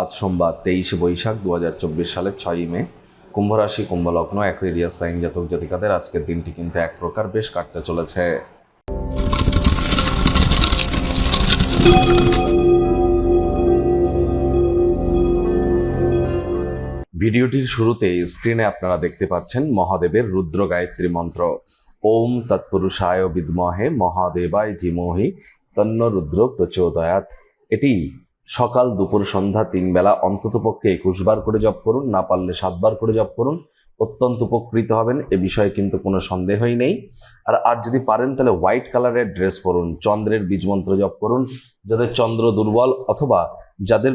আজ সোমবার তেইশে বৈশাখ দু হাজার চব্বিশ সালের ছয়ই মে। কুম্ভ রাশি কুম্ভ লগ্ন অ্যাকুয়ারিয়াস সাইন জাতক জাতিকাদের আজকের দিনটি কিন্তু এক প্রকার বেশ কাটতে চলেছে। ভিডিওটির শুরুতে স্ক্রিনে আপনারা দেখতে পাচ্ছেন মহাদেবের রুদ্র গায়ত্রী মন্ত্র। ওম তৎপুরুষায় বিদ্মহে মহাদেবায় ধীমহি তন্ন রুদ্র প্রচোদয়াত এটি সকাল দুপুর সন্ধ্যা তিন বেলা অন্ততপক্ষে একুশ বার করে জপ করুন, না পারলে সাতবার করে জপ করুন। অত্যন্ত উপকৃত হবেন, এ বিষয়ে কিন্তু কোনো সন্দেহই নেই। আর আর যদি পারেন, তাহলে হোয়াইট কালারের ড্রেস পরুন, চন্দ্রের বীজমন্ত্র জপ করুন, যাদের চন্দ্র দুর্বল অথবা যাদের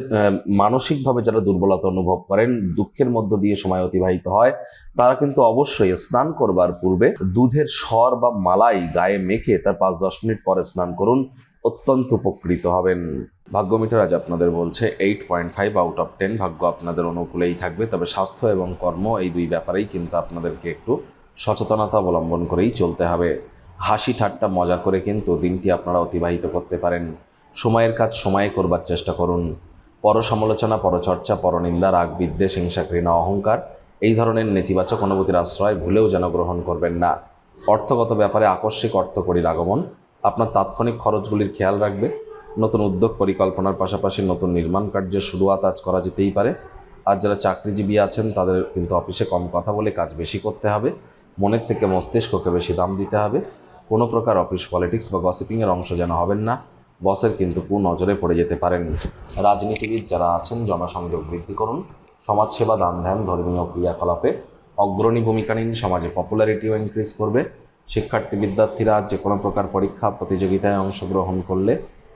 মানসিকভাবে যারা দুর্বলতা অনুভব করেন, দুঃখের মধ্য দিয়ে সময় অতিবাহিত হয়, তারা কিন্তু অবশ্যই স্নান করবার পূর্বে দুধের স্বর বা মালাই গায়ে মেখে তার পাঁচ দশ মিনিট পরে স্নান করুন, অত্যন্ত উপকৃত হবেন। ভাগ্য মিটার আজ আপনাদের বলছে eight point five out of ten ভাগ্য আপনাদের অনুকূলেই থাকবে, তবে স্বাস্থ্য এবং কর্ম এই দুই ব্যাপারেই কিন্তু আপনাদেরকে একটু সচেতনতা অবলম্বন করেই চলতে হবে। হাসি ঠাট্টা মজা করে কিন্তু দিনটি আপনারা অতিবাহিত করতে পারেন। সময়ের কাজ সময়ে করবার চেষ্টা করুন। পর সমালোচনা পরচর্চা, পরনিন্দা, রাগ, বিদ্বেষ, হিংসা, ঘৃণা, অহংকার, এই ধরনের নেতিবাচক অনুভূতির আশ্রয় ভুলেও যেন গ্রহণ করবেন না। অর্থগত ব্যাপারে আকস্মিক অর্থকরীর আগমন। আপনার তাৎক্ষণিক খরচগুলির খেয়াল রাখবে। নতুন উদ্যোগ পরিকল্পনার পাশাপাশি নতুন নির্মাণ কার্যের শুরুয়াত আজ করা যেতেই পারে। আর যারা চাকরিজীবী আছেন, তাদের কিন্তু অফিসে কম কথা বলে কাজ বেশি করতে হবে। মনের থেকে মস্তিষ্ককে বেশি দাম দিতে হবে। কোনো প্রকার অফিস পলিটিক্স বা গসিপিংয়ের অংশ যেন হবেন না। বসের কিন্তু নজরে পড়ে যেতে পারেন। রাজনীতিবিদ যারা আছেন, জনসংযোগ বৃদ্ধি করুন। সমাজসেবা দান ধ্যান ধর্মীয় ক্রিয়াকলাপে অগ্রণী ভূমিকা নিন। সমাজে পপুলারিটিও ইনক্রিজ করবে। শিক্ষার্থী বিদ্যার্থীরা যে কোনো প্রকার পরীক্ষা, প্রতিযোগিতায় অংশগ্রহণ করলে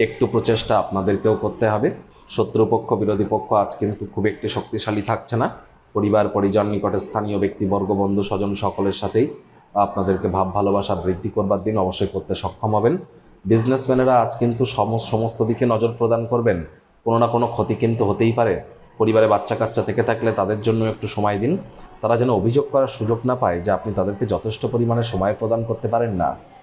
একটু প্রচেষ্টা আপনাদেরকেও করতে হবে। শত্রুপক্ষ, বিরোধী পক্ষ আজ কিন্তু খুব একটি শক্তিশালী থাকছে না। পরিবার, পরিজন, নিকটে স্থানীয় ব্যক্তিবর্গ বন্ধু, স্বজন সকলের সাথেই আপনাদেরকে ভাব, ভালোবাসা বৃদ্ধি করবার দিন অবশ্যই করতে সক্ষম হবেন। বিজনেসম্যানেরা আজ কিন্তু সম- সমস্ত দিকে নজর প্রদান করবেন। কোনো না কোনো ক্ষতি কিন্তু হতেই পারে। পরিবারে বাচ্চা কাচ্চা থেকে থাকলে তাদের জন্য একটু সময় দিন। তারা যেন অভিযোগ করার সুযোগ না পায় যে আপনি তাদেরকে যথেষ্ট পরিমাণে সময় প্রদান করতে পারেন না।